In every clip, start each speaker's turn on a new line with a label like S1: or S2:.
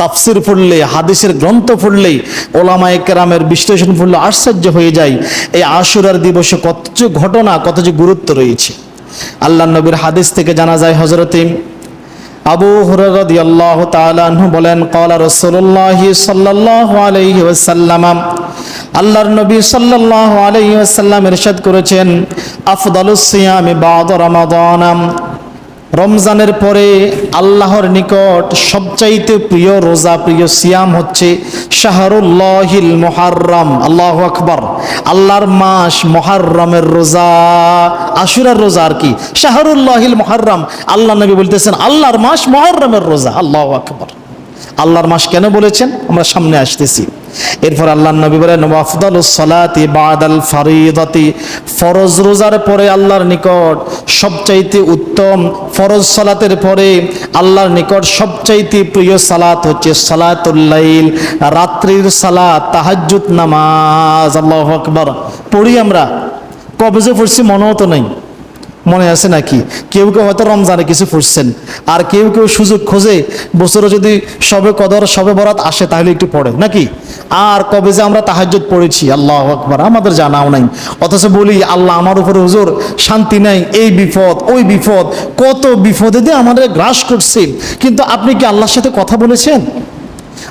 S1: তাফসির পড়লে, হাদিসের গ্রন্থ পড়লে ওলামায়ে কেরামের বিশ্লেষণ পড়লে আশ্চর্য হয়ে যায়, এই আশুরার দিবসে কত যে ঘটনা, কত যে গুরুত্ব রয়েছে। আল্লাহ নবীর হাদিস থেকে জানা যায় হজরতে আবু হুরারদি আল্লাহ তালাহু বলেন কলা রসুল্লাহ সাল্লাহ ওয়াসাল্লাম। আল্লাহর নবী সাল্লাল্লাহু আলাইহি ওয়াসাল্লাম ইরশাদ করেছেন, আফদালুস সিয়ামি বাদ রমাদান। রমজানের পরে আল্লাহর নিকট সবচাইতে প্রিয় রোজা, প্রিয় সিয়াম হচ্ছে শাহরুল্লাহিল মুহাররম। আল্লাহ আকবর। আল্লাহর মাস মহারমের রোজা, আশুরার রোজা আর কি? শাহরুল্লাহিল মুহাররম। আল্লাহ নবী বলতেছেন, আল্লাহর মাস মহারমের রোজা। আল্লাহ আকবার। আল্লাহর মাস কেন বলেছেন? আমরা সামনে আসতেছি। এরপর আল্লাহ নবী বলেন ওয়াফদালুস সালাতি বাদাল ফারিদাতি। ফরজ রোজার পরে আল্লাহর নিকট সবচাইতে উত্তম ফরজ সালাতের পরে আল্লাহর নিকট সবচাইতে প্রিয় সালাত হচ্ছে সালাতুল্লাইল রাত্রির সালাত, তাহাজ্জুদ নামাজ। আল্লাহ আকবার। পড়ি আমরা। কবে যে পড়ছি মনেও তো নেই। মনে আছে নাকি? কেউ কেউ হয়তো রমজানে কিছু পড়ছেন আর কেউ কেউ সুযোগ খোঁজে বছরে যদি সবে কদর, সবে বরাত আসে, তাহলে একটু পড়ে নাকি? আর কবে যে আমরা তাহাজ্জুদ পড়েছি, আল্লাহ আকবার, আমাদের জানাও নাই। অথচ বলি, আল্লাহ আমার উপরে হুজুর, শান্তি নাই, এই বিপদ, ওই বিপদ, কত বিপদে দিয়ে আমাদের গ্রাস করছে। কিন্তু আপনি কি আল্লাহর সাথে কথা বলেছেন?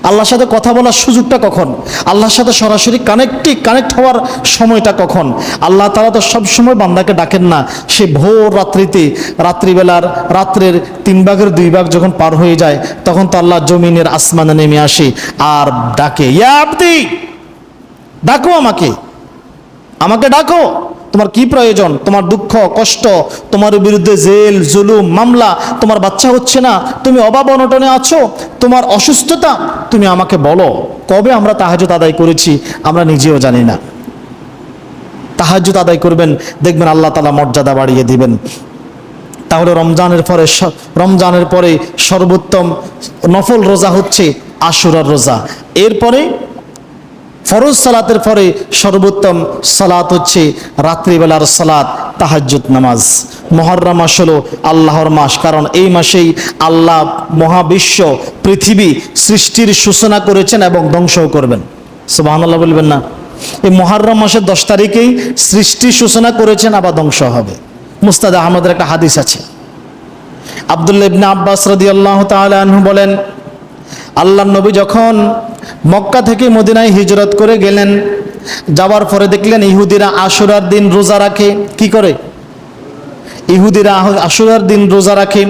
S1: আল্লাহর সাথে কথা বলার সুযোগটা কখন? আল্লাহর সাথে সরাসরি কানেক্টি কানেক্ট হওয়ার সময়টা কখন? আল্লাহ তারা তো সব সময় বান্দাকে ডাকেন না। সে ভোর রাত্রিতে, রাত্রিবেলার, রাত্রের তিন ভাগের দুই ভাগ যখন পার হয়ে যায়, তখন তো আল্লাহ জমিনের আসমানে নেমে আসে আর ডাকে, ইয়া আব্দি, ডাকো আমাকে। আমাকে ডাকো। তোমার কি প্রয়োজন? তোমার দুঃখ, কষ্ট, তোমার বিরুদ্ধে জেল, জুলুম, মামলা, তোমার বাচ্চা হচ্ছে না, তুমি অভাব অনটনে আছো, তোমার অসুস্থতা, তুমি আমাকে বলো, কবে আমরা তাহাজুদ আদায় করেছি, আমরা নিজেও জানি না। তাহাজুদ আদায় করবেন, দেখবেন আল্লাহ তালা মর্যাদা বাড়িয়ে দিবেন। তাহলে রমজানের পরে রমজানের পরে সর্বোত্তম নফল রোজা হচ্ছে আশুরার রোজা। এরপরে ফরজ সালাতের পরে সর্বোত্তম সালাত হচ্ছে রাত্রিবেলার সালাত, তাহাজ্জুদ নামাজ। মহরম মাস হলো আল্লাহর মাস, কারণ এই মাসেই আল্লাহ মহাবিশ্ব, পৃথিবী সৃষ্টির সূচনা করেছেন এবং ধ্বংসও করবেন। সুবহানাল্লাহ বলবেন না। এই মহরম মাসের দশ তারিখেই সৃষ্টি সূচনা করেছেন, আবার ধ্বংস হবে। মুস্তাদ আহমদের একটা হাদিস আছে। আবদুল্লাহ ইবনে আব্বাস রাদিয়াল্লাহু তাআলা আনহু বলেন আল্লাহ নবী যখন মক্কা থেকে মদিনায় হিজরত করে গেলেন। যাওয়ার পরে দেখলেন ইহুদিরা আশুরার দিন রোজা রাখে। কি করে? ইহুদিরা আশুরার দিন রোজা রাখে।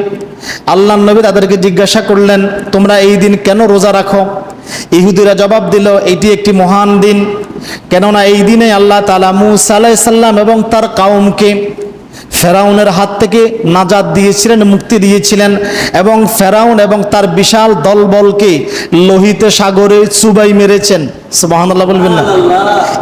S1: আল্লাহ নবী তাদেরকে জিজ্ঞাসা করলেন, তোমরা এই দিন কেন রোজা রাখো? ইহুদিরা জবাব দিল, এটি একটি মহান দিন। কেননা এই দিনে আল্লাহ তালা মুসা আলাইসাল্লাম এবং তার কাউমকে ফেরাউনের হাত থেকে নাজাদ দিয়েছিলেন মুক্তি দিয়েছিলেন এবং ফেরাউন এবং তার বিশাল দলবলকে লোহিত সাগরে চুবাই মেরেছেন। সুবহানাল্লাহ বলবেন না।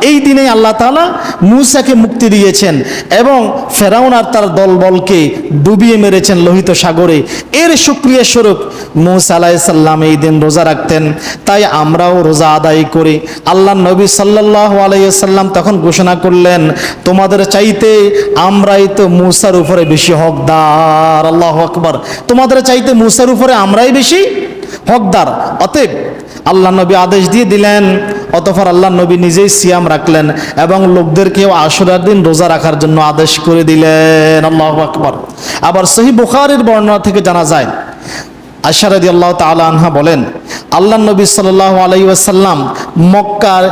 S1: এই দিনে আল্লাহ তাআলা মুসাকে মুক্তি দিয়েছেন এবং ফেরাউন আর তার দলবলকে ডুবিয়ে মেরেছেন লোহিত সাগরে। এর সুক্রিয়া স্বরূপ মূসা আলাইসাল্লাম এই দিন রোজা রাখতেন। তাই আমরাও রোজা আদায় করি। আল্লাহ নবী সাল্লাল্লাহু আলাইসাল্লাম তখন ঘোষণা করলেন তোমাদের চাইতে আমরাই তো মূসার উপরে বেশি হকদার, আল্লাহ আকবার। তোমাদের চাইতে মূসার উপরে আমরাই বেশি হকদার। অতএব আল্লাহ নবী আদেশ দিয়ে দিলেন, অতঃপর আল্লাহ নবী নিজেই সিয়াম রাখলেন এবং লোকদেরকেও আশুরার দিন রোজা রাখার জন্য আদেশ করে দিলেন, আল্লাহ আকবর। আবার সহি বুখারের বর্ণনা থেকে জানা যায় আশারদি আল্লাহ তালা আনহা বলেন, আল্লাহ নবী সাল্লাহ আলাইসাল্লাম মক্কার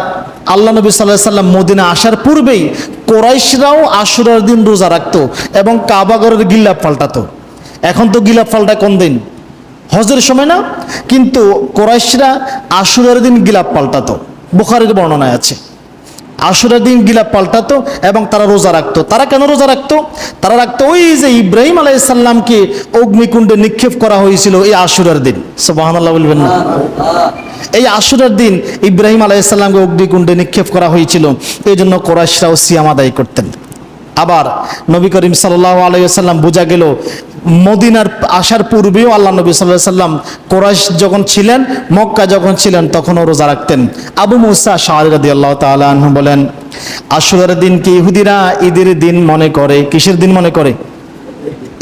S1: আল্লাহ নবী সাল্লাহ সাল্লাম মদিনা আসার পূর্বেই কোরাইশরাও আশুরার দিন রোজা রাখতো এবং কাবাগরের গিল্লাপ পাল্টাতো। এখন তো গিলাপ পাল্টায় কোন দিন? হজের সময় না? কিন্তু কোরাইশরা আশুরার দিন গিলাপ পাল্টাতো। বুখারের বর্ণনায় আছে। আশুরার দিন গিলা পাল্টাতো এবং তারা রোজা রাখতো। তারা কেন রোজা রাখতো? তারা রাখতো ওই যে ইব্রাহিম আলাইসাল্লামকে অগ্নিকুণ্ডে নিক্ষেপ করা হয়েছিল এই আশুরার দিন। সুবহানাল্লাহ বলবেন না। এই আশুরার দিন ইব্রাহিম আলাইসাল্লামকে অগ্নিকুণ্ডে নিক্ষেপ করা হয়েছিল। এই জন্য কোরাইশরাও সিয়াম আদায় করতেন। আবার নবী করিম সাল্লাহ আলাইসাল্লাম বোঝা গেল, মদিনার আসার পূর্বেও আল্লাহ নবী সাল্লাহ সাল্লাম কোরাইশ যখন ছিলেন, মক্কা যখন ছিলেন, তখনও রোজা রাখতেন। আবু মুসা শাহরাদি আল্লাহ তালাহ বলেন আশুরার দিনকে ইহুদিরা ঈদের দিন মনে করে? কিসের দিন মনে করে?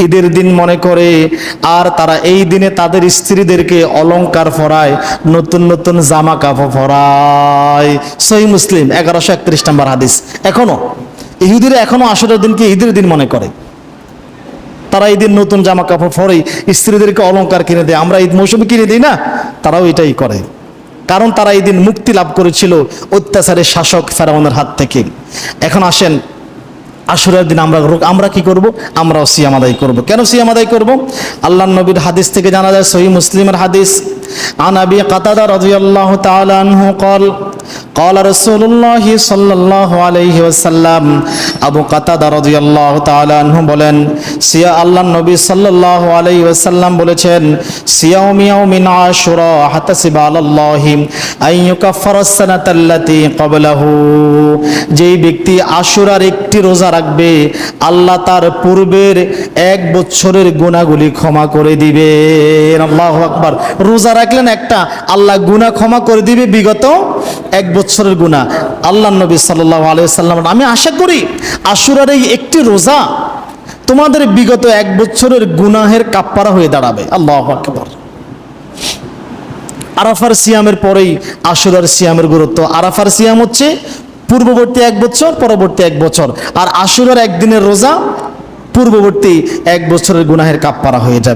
S1: ঈদের দিন মনে করে, আর তারা এই দিনে তাদের স্ত্রীদেরকে অলংকার পরায় নতুন নতুন জামা কাপড় পরায় সহি মুসলিম, এগারোশো একত্রিশ নম্বর হাদিস। এখনও? ইহুদিরা এখনো আসরের দিনকে ঈদের দিন মনে করে তারা এই দিন নতুন জামা কাপড় পরে স্ত্রীদেরকে অলংকার কিনে দেয় আমরা ঈদ মৌসুমে কিনে দিই না তারাও এটাই করে কারণ তারা এই দিন মুক্তি লাভ করেছিল অত্যাচারের শাসক ফেরাউনের হাত থেকে এখন আসেন আশুরার দিন আমরা আমরা কি করব আমরাও সিয়াম আদায় করব কেন সিয়াম আদায় করব আল্লাহ নবীর হাদিস থেকে জানা যায় সহি মুসলিমের হাদিস عن ابي قتاده رضي الله تعالى عنه قال قال رسول الله صلى الله عليه وسلم আবু কাতাদা রাদিয়াল্লাহু তাআলা আনহু বলেন সিয়া আল্লাহর নবী সাল্লাল্লাহু আলাইহি ওয়াসাল্লাম বলেছেন সিয়াউম ইয়াউমিন আশুরা হাতাসিবা আলাল্লাহি আন ইউকাফফারা সানাতাল্লাতী ক্বাবলাহু যেই ব্যক্তি আশুরার একটি রোজা রাখবে আল্লাহ তার পূর্বের এক বছরের গুনাহগুলি ক্ষমা করে দিবেন আল্লাহু আকবার রোজা রাখলেন একটা আল্লাহ গুনাহ ক্ষমা করে দিবে বিগত এক বছরের গুনাহ। আল্লাহ নবী সাল্লাল্লাহু আলাইহি ওয়াসাল্লাম আমি আশা করি আশুরার এই একটি রোজা তোমাদের বিগত এক বছরের গুনাহের কাপ্পারা হয়ে দাঁড়াবে। আল্লাহ আকবার। আরাফার সিয়ামের পরেই আশুরার সিয়ামের গুরুত্ব। আরাফার সিয়াম হচ্ছে পূর্ববর্তী এক বছর, পরবর্তী এক বছর। আর আশুরার একদিনের রোজা পূর্ববর্তী এক বছরের গুনাহের কাপ্পারা হয়ে যাবে।